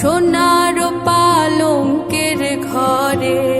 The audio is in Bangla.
সোনার পালঙ্কের ঘরে।